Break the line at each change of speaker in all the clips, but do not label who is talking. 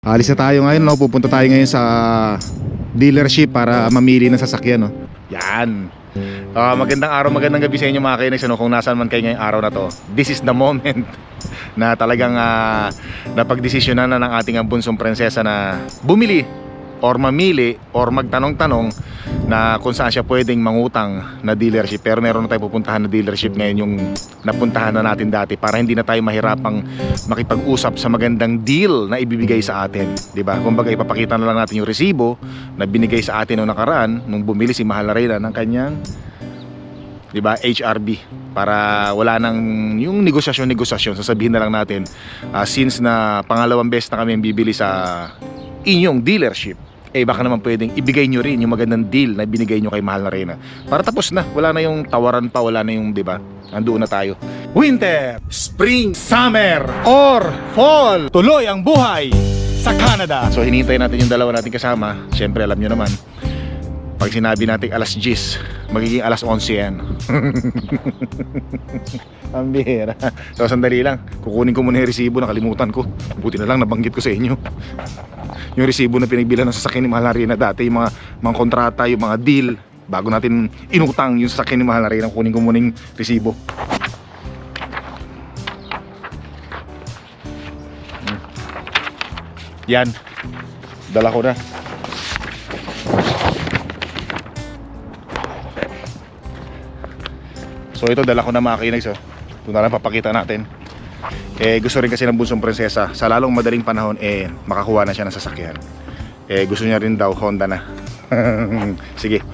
Alis na tayo ngayon, no? Pupunta tayo ngayon sa dealership para mamili ng sasakyan, no? Yan. Ah, magandang araw, magandang gabi sa inyo mga kainis, ano? Kung nasaan man kayo ngayong araw na to. This is the moment na talagang uh, napagdesisyonan na ng ating bunsong prinsesa na bumili or mamili or magtanong-tanong na kung saan siya pwedeng mangutang na dealership. Pero meron na tayo pupuntahan na dealership ngayon yung napuntahan na natin dati para hindi na tayo mahirapang makipag-usap sa magandang deal na ibibigay sa atin 'di ba? Kumbaga ipapakita na lang natin yung resibo na binigay sa atin noong nakaraan nung bumili si Mahal na Reyna ng kanyang 'di ba HRB para wala nang yung negosasyon negosasyon sasabihin na lang natin ah, since na pangalawang beses na kami bibili sa inyong dealership eh baka naman pwedeng ibigay nyo rin yung magandang deal na binigay nyo kay Mahal na Reyna. Para tapos na. Wala na yung tawaran pa wala na yung 'di ba? Nandoon na tayo. Winter spring summer or fall. Tuloy ang buhay sa Canada. So hinihintay natin yung dalawa nating kasama. Syempre alam nyo naman pag sinabi natin alas 10 magiging alas 11 yan. Ang bihira. So sandali lang. Kukunin ko muna yung resibo. Nakalimutan ko. Buti na lang nabanggit ko sa inyo. Yung resibo na pinagbilan ng sasakyan ni Mahal na Reyna dati yung mga, mga kontrata, yung mga deal bago natin inutang yung sasakyan ni Mahal na Reyna kunin ko muna yung resibo. Hmm. yan. Dala ko na So ito dala ko na mga kinags oh. Ito na lang papakita natin. Eh gusto rin kasi ng bunsong prinsesa sa lalong madaling panahon eh makakuha na siya ng sasakyan. Eh gusto niya rin daw Honda na. Sige.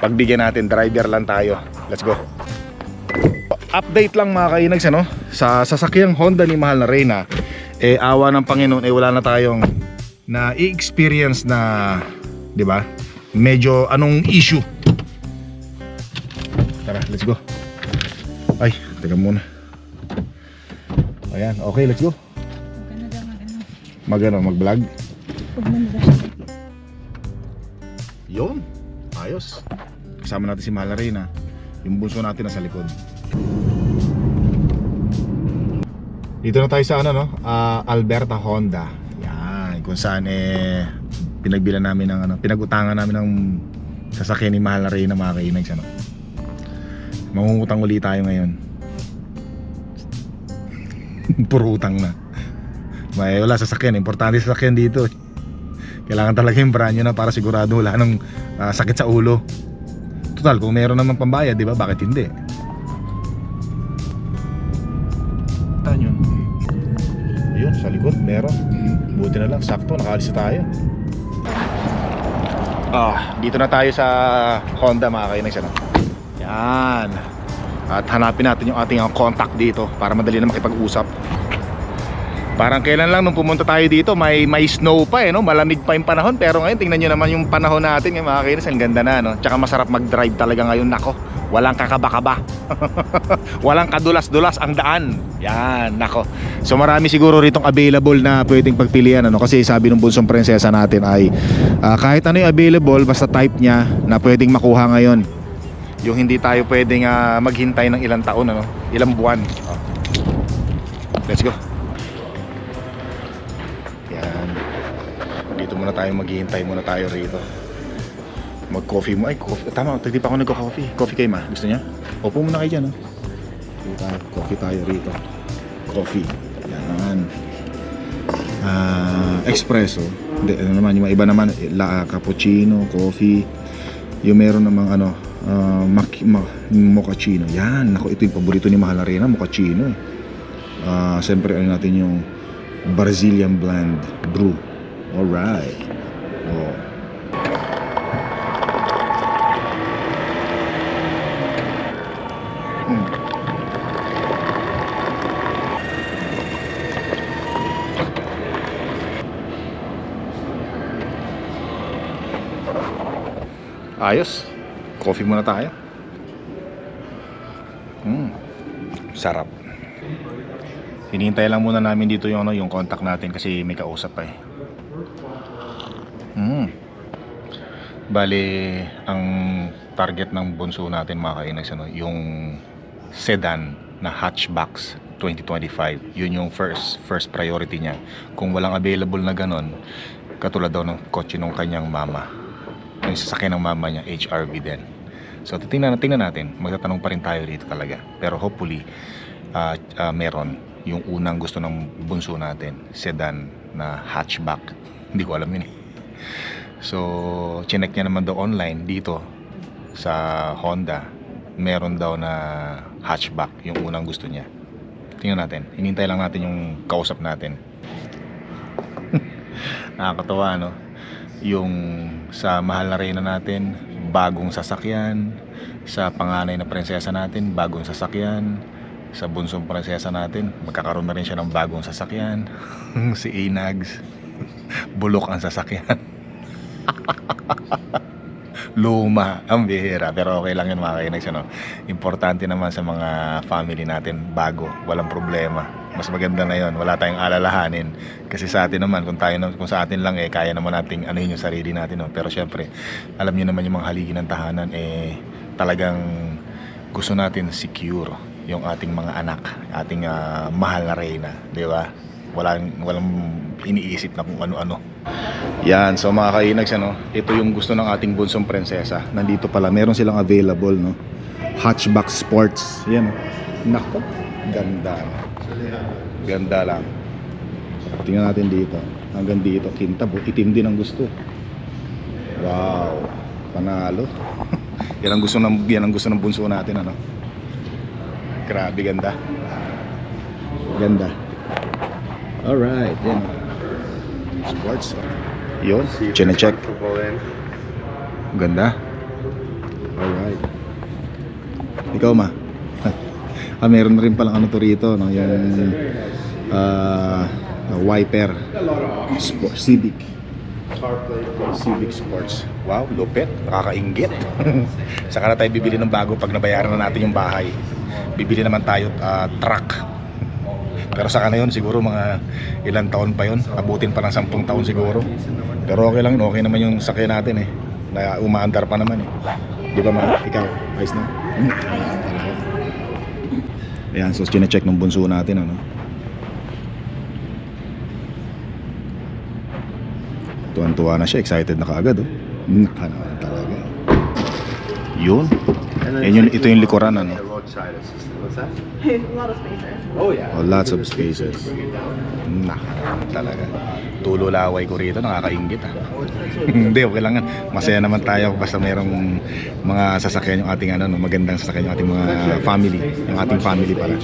Pagbigyan natin driver lang tayo. Let's go. Update lang mga kainags ano sa sasakyang Honda ni Mahal na Reyna eh awa ng Panginoon eh wala na tayong na i-experience na 'di ba? Medyo anong issue. Tara, let's go. Teka muna. Ayan, okay, let's go.
Maganda daw mag ano.
Mag ano, mag-vlog.
Siya.
Yun, ayos. Kasama natin si Mahal na Reyna. Yung bunso natin nasa likod. Dito na tayo sa ano no, Ah, Alberta Honda. Yan, kung saan eh pinagbilan namin ng ano, pinagutangan namin ng sasakyan ni Mahal na Reyna mga kainags ano. Mangungutang uli tayo ngayon. Puro utang na. May wala sasakyan, importante sasakyan dito. Kailangan talaga yung brand new na para sigurado wala nang ah, sakit sa ulo. Total, kung meron naman pambayad, di ba? Bakit hindi? Saan yun? Ayun, sa likod, meron. Buti na lang, sakto, nakaalis na tayo. Ah, dito na tayo sa Honda mga kainags ano. Yan. At hanapin natin yung ating ah, contact dito para madali na makipag-usap. Parang kailan lang nung pumunta tayo dito, may may snow pa eh, no? Malamig pa yung panahon. Pero ngayon, tingnan nyo naman yung panahon natin, yung mga kainis, ang ganda na, no? Tsaka masarap mag-drive talaga ngayon, nako. Walang kakaba-kaba. Walang kadulas-dulas ang daan. Yan, nako. So marami siguro ritong available na pwedeng pagpilian, ano? Kasi sabi ng bunsong prinsesa natin ay ah, kahit ano yung available, basta type niya na pwedeng makuha ngayon. Yung hindi tayo pwedeng ah, maghintay ng ilang taon, ano? Ilang buwan. Let's go. Yan. Dito muna tayo maghihintay muna tayo rito. Mag-coffee mo. Ay, coffee. Tama, hindi pa ako nag-coffee. Coffee kayo ma. Gusto niya? Opo muna kayo dyan. Oh. Tayo. Coffee tayo rito. Coffee. Yan. Ah, espresso. Hindi, ano naman, yung iba naman, eh, la, cappuccino, coffee. Yung meron namang ano, ah, maki, ma, mochaccino. Yan, ako ito yung paborito ni Mahal Arena, mochaccino eh. Ah, siyempre ano natin yung Brazilian blend brew. Alright. Oh. Mm. Ayos. Coffee muna tayo. Mm. Sarap. Hinihintay lang muna namin dito yung ano, yung contact natin kasi may kausap pa eh. Mm. Bale, ang target ng bunso natin mga kainags, ano, yung sedan na hatchbacks 2025. Yun yung first first priority niya. Kung walang available na ganon, katulad daw ng kotse ng kanyang mama. Yung sasakyan ng mama niya, HRV din. So titingnan, tingnan natin. Magtatanong pa rin tayo dito talaga. Pero hopefully, ah, ah, meron yung unang gusto ng bunso natin, sedan na hatchback. Hindi ko alam yun eh. So, chinek niya naman daw online dito sa Honda. Meron daw na hatchback yung unang gusto niya. Tingnan natin. Hinintay lang natin yung kausap natin. Nakakatawa, no? Yung sa mahal na reyna natin, bagong sasakyan. Sa panganay na prinsesa natin, bagong sasakyan. Sa bunsong prinsesa natin, magkakaroon na rin siya ng bagong sasakyan. si Inags, bulok ang sasakyan. Luma, ang bihira. Pero okay lang yun mga kainags. Ano? Importante naman sa mga family natin, bago, walang problema. Mas maganda na yon wala tayong alalahanin. Kasi sa atin naman, kung, tayo, kung sa atin lang, eh, kaya naman nating ano yung sarili natin. No? Pero syempre, alam niyo naman yung mga haligi ng tahanan, eh, talagang gusto natin secure yung ating mga anak, ating ah, mahal na reyna, di ba? Walang, walang iniisip na kung ano-ano. Yan, so mga kainags, ano, ito yung gusto ng ating bunsong prinsesa. Nandito pala, meron silang available, no? Hatchback Sports. Yan, oh. Nako, ganda. Ganda lang. Tingnan natin dito. Hanggang dito, kintab, itim din ang gusto. Wow, panalo. yan ang gusto ng yan ang gusto ng bunso natin, ano? Grabe ganda. Ganda. Alright, yan. Sports. Yun, chine-check. Ganda. Alright. Ikaw ma. Ah, meron rin palang ano to rito, no? Yung ah, wiper. Sport, Civic. Civic Sports. Wow, lupit. Nakakaingit. Saka na tayo bibili ng bago pag nabayaran na natin yung bahay. Bibili naman tayo ah, truck. Pero saka na yun, siguro mga ilang taon pa yun. Abutin pa ng sampung taon siguro. Pero okay lang okay naman yung sakyan natin eh. Na umaandar pa naman eh. Di ba ma? Ikaw, ayos na? Ayan, so chinecheck ng bunso natin ano. Tuwan-tuwa na siya, excited na kaagad oh. Naka naman talaga. Yun. Yan yung, ito yung likuran ano.
Lot of spaces.
Oh yeah.
Oh, lots of spaces. Naka naman talaga. Tulo laway ko rito, nakakaingit ah. Hindi, okay lang yan. Masaya naman tayo basta mayroong mga sasakyan yung ating ano, no, magandang sasakyan yung ating mga family. Yung ating family pala.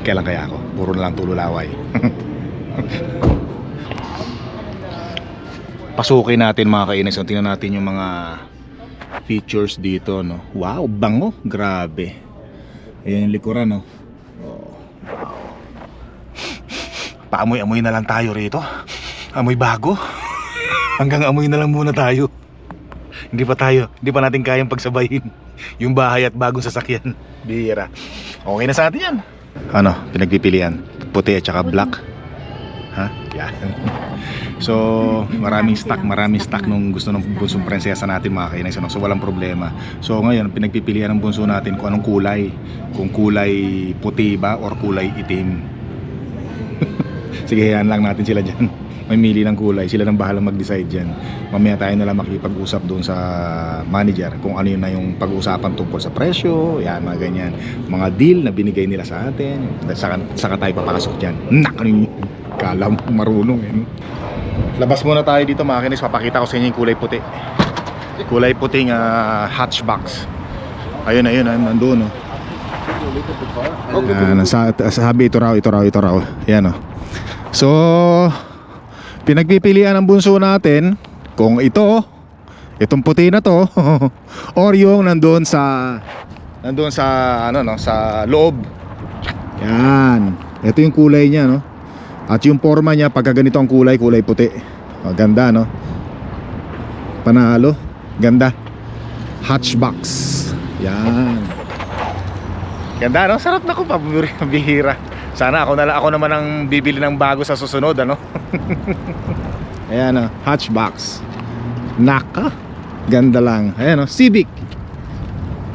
Kailan kaya ako? Puro na lang tulo laway. Pasukin natin mga kainis. So, tingnan natin yung mga features dito. No? Wow, bango. Grabe. Ayan yung likuran. No? Oh, wow. Paamoy-amoy na lang tayo rito. Amoy bago. Hanggang amoy na lang muna tayo. Hindi pa tayo, hindi pa natin kayang pagsabayin yung bahay at bagong sasakyan. Bihira. Okay na sa atin yan. Ano, pinagpipilian? Puti at saka black? Ha? Yan. So, maraming stock, maraming stock nung gusto ng bunsong prinsesa natin mga kainay. So, walang problema. So, ngayon, pinagpipilian ng bunso natin kung anong kulay. Kung kulay puti ba or kulay itim. Sige, hayaan lang natin sila dyan. Mamili ng kulay. Sila nang bahala mag-decide dyan. Mamaya tayo na lang makipag-usap doon sa manager kung ano yun na yung pag-uusapan tungkol sa presyo, yan, mga ganyan. Mga deal na binigay nila sa atin. Saka, saka tayo papakasok dyan. Nak, ano yung kala mo marunong eh. Labas muna tayo dito mga kinis. Papakita ko sa inyo yung kulay puti. Kulay puting ah, hatchbacks. Ayun, ayun, nandun. Oh. Yan, sa, sabi ito raw, ito raw, ito raw. Yan oh. So, pinagpipilian ng bunso natin kung ito, itong puti na to, or yung nandun sa, nandun sa, ano no, sa loob. Yan. Ito yung kulay niya, no. At yung forma niya, pagka ganito ang kulay, kulay puti. O, ganda, no. Panalo. Ganda. Hatchbacks. Yan. Ganda no? Sarap na ko pabihira. Sana ako na ako naman ang bibili ng bago sa susunod ano. Ayan oh, hatchbacks. Naka. Ganda lang. Ayan oh, Civic.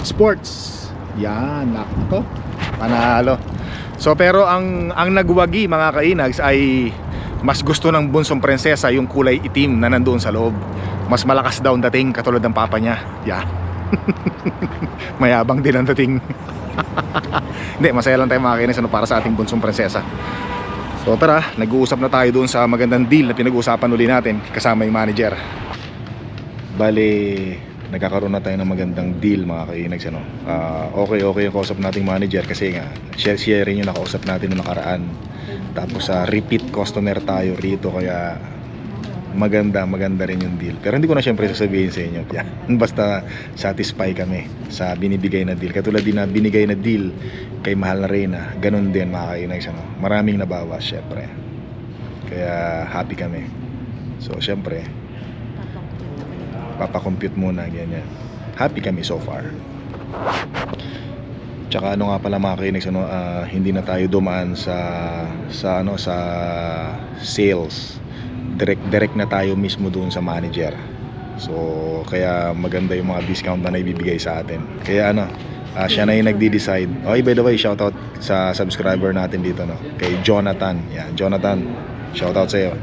Sports. Yan, nako. Panalo. So pero ang ang nagwagi mga kainags ay mas gusto ng bunsong prinsesa yung kulay itim na nandoon sa loob. Mas malakas daw ang dating katulad ng papa niya. Yeah. Mayabang din ang dating. Hindi, masaya lang tayo mga kainis ano, para sa ating bunsong prinsesa. So tara, nag-uusap na tayo doon sa magandang deal na pinag-uusapan uli natin kasama yung manager. Bali, nagkakaroon na tayo ng magandang deal mga kainags ano. Ah, okay okay yung kausap nating manager kasi nga share sharing yung nakausap natin noong nakaraan. Tapos sa repeat customer tayo rito kaya maganda maganda rin yung deal. Pero hindi ko na syempre sasabihin sa inyo. Basta satisfy kami sa binibigay na deal. Katulad din na binigay na deal kay Mahal na Reyna. Ganun din mga kainags ano. Maraming nabawas syempre. Kaya happy kami. So syempre, papakompute muna ganyan happy kami so far. Tsaka ano nga pala mga kainex ano, ah, hindi na tayo dumaan sa sa ano sa sales. Direct direct na tayo mismo doon sa manager. So kaya maganda yung mga discount na naibibigay sa atin. Kaya ano ah, siya na yung nagdi-decide. Okay by the way shoutout sa subscriber natin dito no? Kay Jonathan. Yan Jonathan. Shoutout sa iyo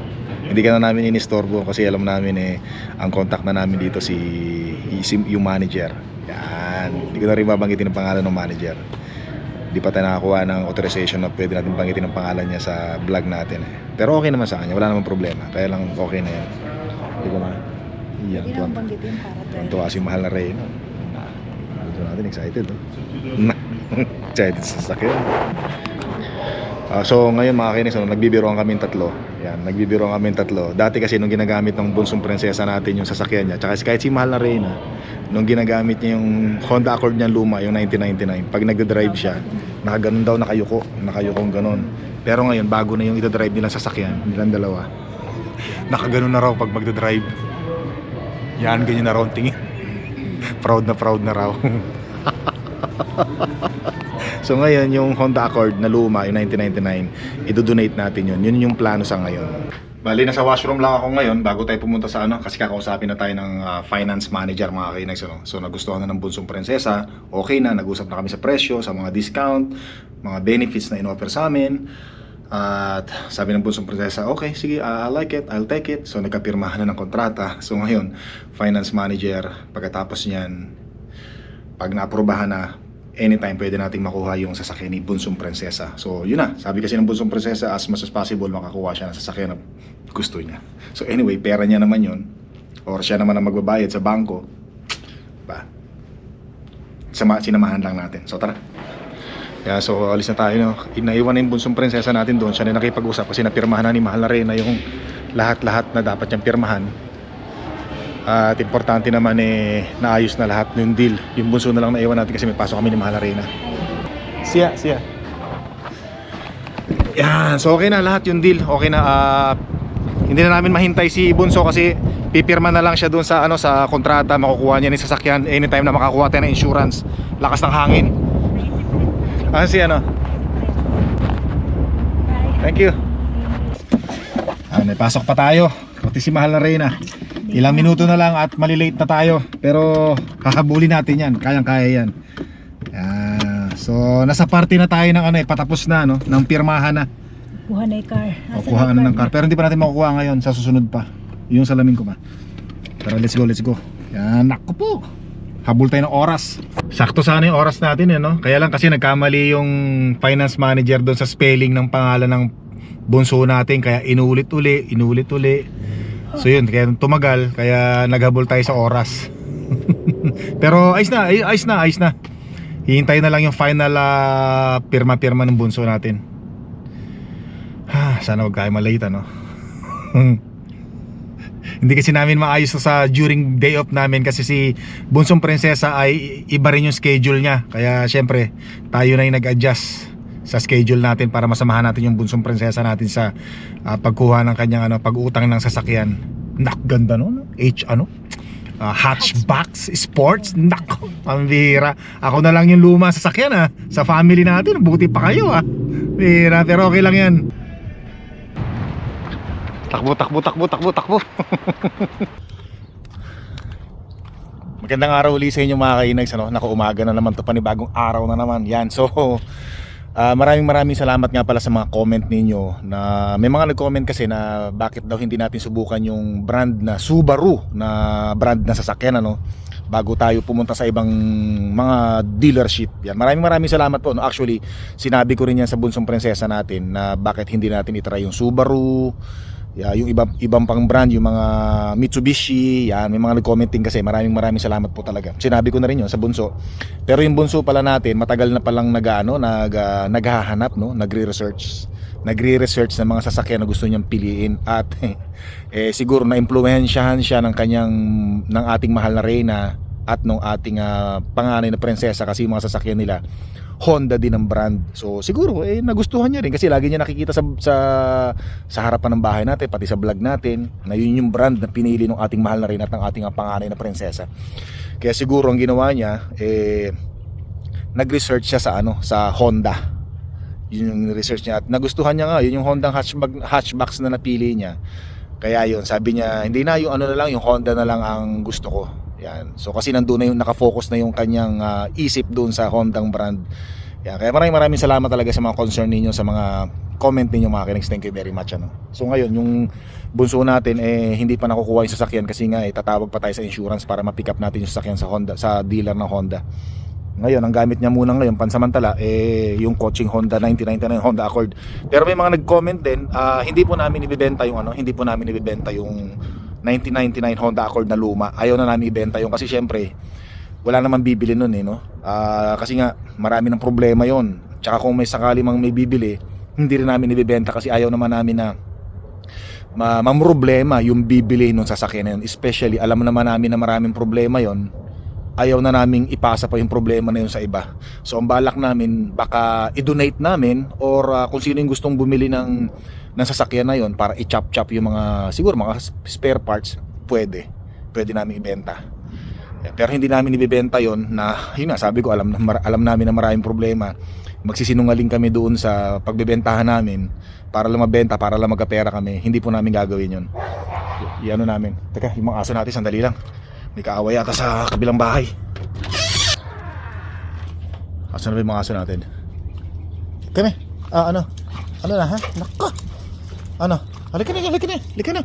hindi ka na namin inistorbo kasi alam namin eh ang contact na namin dito si, si yung manager. Yan. Hindi ko na rin babanggitin ang pangalan ng manager. Hindi pa tayo nakakuha ng authorization na pwede natin banggitin ang pangalan niya sa vlog natin eh. pero okay naman sa kanya wala namang problema. Kaya lang okay na yan hindi ko na yan
Hindi naman banggitin para tayo.
tuwa si mahal na Ray no? gusto natin excited no? excited sa sakyan Ah, so ngayon mga kinis, ano, nagbibiroan kami tatlo. Yan, nagbibiroan kami tatlo. Dati kasi nung ginagamit ng bunsong prinsesa natin yung sasakyan niya, tsaka kahit si Mahal na Reyna, nung ginagamit niya yung Honda Accord niya luma, yung 1999, pag nagde-drive siya, nakaganon daw nakayuko, nakayukong ganon. Pero ngayon, bago na yung ito-drive nilang sasakyan, nilang dalawa, nakaganon na raw pag magde-drive. Yan, ganyan na raw tingin. proud na proud na raw. So ngayon yung Honda Accord na luma, yung 1999, idodonate natin yun. Yun yung plano sa ngayon. Bali, nasa washroom lang ako ngayon bago tayo pumunta sa ano kasi kakausapin na tayo ng ah, finance manager mga kainags. Ano? So nagustuhan na ng bunsong prinsesa, okay na, nag-usap na kami sa presyo, sa mga discount, mga benefits na in-offer sa amin. At sabi ng bunsong prinsesa, okay, sige, ah, I like it, I'll take it. So nagkapirmahan na ng kontrata. So ngayon, finance manager, pagkatapos niyan, pag naaprubahan na, anytime pwede nating makuha yung sasakyan ni Bunsong Prinsesa. So, yun na. Sabi kasi ng Bunsong Prinsesa, as much as possible, makakuha siya ng sasakyan na gusto niya. So, anyway, pera niya naman yun. Or siya naman ang magbabayad sa bangko. Ba? Sama, sinamahan lang natin. So, tara. Kaya so alis na tayo no. Inaiwan na yung bunsong prinsesa natin doon. Siya na nakipag-usap kasi napirmahan na ni Mahal na Reyna yung lahat-lahat na dapat niyang pirmahan. At importante naman eh naayos na lahat yung deal. Yung bunso na lang naiwan natin kasi may pasok kami ni Mahal Arena. Siya, siya. Yan, so okay na lahat yung deal. Okay na ah, hindi na namin mahintay si Bunso kasi pipirma na lang siya doon sa ano sa kontrata, makukuha niya ni sasakyan anytime na makakuha tayo ng insurance. Lakas ng hangin. Ah, si ano? Thank you. Ah, may pasok pa tayo. Pati si Mahal na. Ilang minuto na lang at malilate na tayo. Pero hahabulin natin yan. Kayang-kaya yan. Ah, so nasa party na tayo ng ano eh, patapos na no, ng pirmahan na.
Kuha na yung car.
O, kuha na ng car. Pero hindi pa natin makukuha ngayon sa susunod pa. Yung salamin ko pa. Pero let's go, let's go. Yan, naku po. Habol tayo ng oras. Sakto sana yung oras natin eh, no? Kaya lang kasi nagkamali yung finance manager doon sa spelling ng pangalan ng bunso natin. Kaya inulit uli, inulit uli. So yun, kaya tumagal. Kaya naghabol tayo sa oras. Pero ayos na, ay- ayos na, ayos na. Hihintayin na lang yung final ah, pirma-pirma ng bunso natin. Ah, sana wag tayo malate no. Hindi kasi namin maayos sa during day off namin kasi si Bunsong Prinsesa ay iba rin yung schedule niya. Kaya syempre, tayo na yung nag-adjust sa schedule natin para masamahan natin yung Bunsong Prinsesa natin sa ah, pagkuha ng kanyang ano, pag-utang ng sasakyan. Nak ganda no? H ano? Ah, hatchbacks, sports, nako, ang bira. Ako na lang yung luma sa sasakyan ha. Sa family natin, buti pa kayo ha. Bira, pero okay lang yan. Takbo, takbo, takbo, takbo, takbo. Magandang araw ulit sa inyo mga kainags. Ano? Naku, umaga na naman to panibagong araw na naman. Yan. So, ah, maraming maraming salamat nga pala sa mga comment ninyo na may mga nag-comment kasi na bakit daw hindi natin subukan yung brand na Subaru na brand na sasakyan ano bago tayo pumunta sa ibang mga dealership. Yan. Maraming maraming salamat po. No? Actually, sinabi ko rin yan sa bunsong prinsesa natin na bakit hindi natin itry yung Subaru, Yeah, yung ibang ibang pang brand, yung mga Mitsubishi, yan, may mga nag-commenting kasi. Maraming maraming salamat po talaga. Sinabi ko na rin 'yon sa bunso. Pero yung bunso pala natin, matagal na palang nag-ano, nag ah, naghahanap, no, nagre-research. Nagre-research ng mga sasakyan na gusto niyang piliin at eh siguro na impluwensyahan siya ng kanyang ng ating mahal na reyna at nung ating ah, panganay na prinsesa kasi yung mga sasakyan nila Honda din ang brand. So siguro eh nagustuhan niya rin kasi lagi niya nakikita sa sa sa harapan ng bahay natin pati sa vlog natin na yun yung brand na pinili ng ating mahal na rin at ng ating panganay na prinsesa. Kaya siguro ang ginawa niya eh nag-research siya sa ano sa Honda. Yun yung research niya at nagustuhan niya nga yun yung Honda hatchback hatchbacks na napili niya. Kaya yun, sabi niya, hindi na yung ano na lang, yung Honda na lang ang gusto ko. Yan. So kasi nandoon na yung nakafocus na yung kanyang ah, isip doon sa Hondang brand. Yan. Kaya maraming maraming salamat talaga sa mga concern ninyo, sa mga comment ninyo mga kinags. Thank you very much. Ano. So ngayon, yung bunso natin eh hindi pa nakukuha yung sasakyan kasi nga eh, tatawag pa tayo sa insurance para ma-pick up natin yung sasakyan sa Honda, sa dealer ng Honda. Ngayon, ang gamit niya muna ngayon, pansamantala, eh, yung coaching Honda 1999 Honda Accord. Pero may mga nag-comment din, ah, hindi po namin ibibenta yung ano, hindi po namin ibibenta yung 1999 Honda Accord na luma. Ayaw na namin ibenta yung kasi syempre, wala naman bibili nun eh, no? Ah, kasi nga, marami ng problema yon. Tsaka kung may sakali mang may bibili, hindi rin namin ibibenta kasi ayaw naman namin na ma mamroblema yung bibili nung sasakyan na yun. Especially, alam naman namin na maraming problema yon ayaw na naming ipasa pa yung problema na yun sa iba. So ang balak namin baka i-donate namin or ah, kung sino yung gustong bumili ng ng sasakyan na yun para i-chop-chop yung mga siguro mga spare parts, pwede. Pwede namin ibenta. Pero hindi namin ibebenta yon na yun nga sabi ko alam alam namin na maraming problema. Magsisinungaling kami doon sa pagbebentahan namin para lang mabenta, para lang magkapera kami. Hindi po namin gagawin yon. Y- ano namin. Teka, yung mga aso natin sandali lang. May kaaway yata sa kabilang bahay. Asan na ba yung mga aso natin? Kami. Ah, ano? Ano na ha? Nako. Ano? Halika na, halika na, halika na.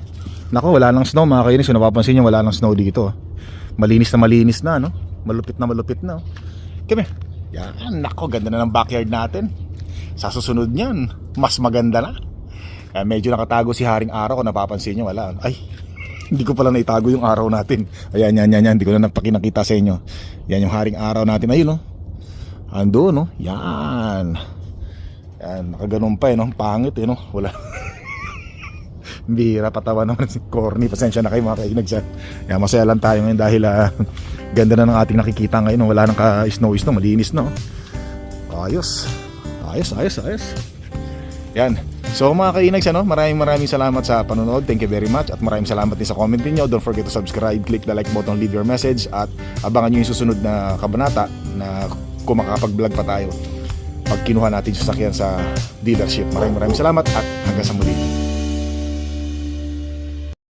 Nako, wala nang snow mga kainis. Kung napapansin nyo, wala nang snow dito. ah. Malinis na malinis na, no? Malupit na malupit na. oh. Kami. Yan, nako, ganda na ng backyard natin. Sa susunod niyan, mas maganda na. Kaya medyo nakatago si Haring Araw kung napapansin nyo, wala. Ay, hindi ko pala naitago yung araw natin. Ayan, yan, yan, yan. Hindi ko na napakinakita sa inyo. Yan yung haring araw natin. Ayun, no? Ando, no? Yan. Yan, nakaganon pa, eh, no? Pangit, eh, no? Wala. Bira, patawa naman si Corny. Pasensya na kayo mga kainag dyan. Yan, masaya lang tayo ngayon dahil ah, ganda na ng ating nakikita ngayon. Wala nang ka-snow-snow. Malinis, no? Ayos. Ayos, ayos, ayos. Yan. So mga kainags, ano, maraming maraming salamat sa panonood. Thank you very much. At maraming salamat din sa comment niyo. Don't forget to subscribe, click the like button, leave your message. At abangan nyo yung susunod na kabanata na kung makakapag-vlog pa tayo pag kinuha natin yung sasakyan sa dealership. Maraming maraming salamat at hanggang sa muli.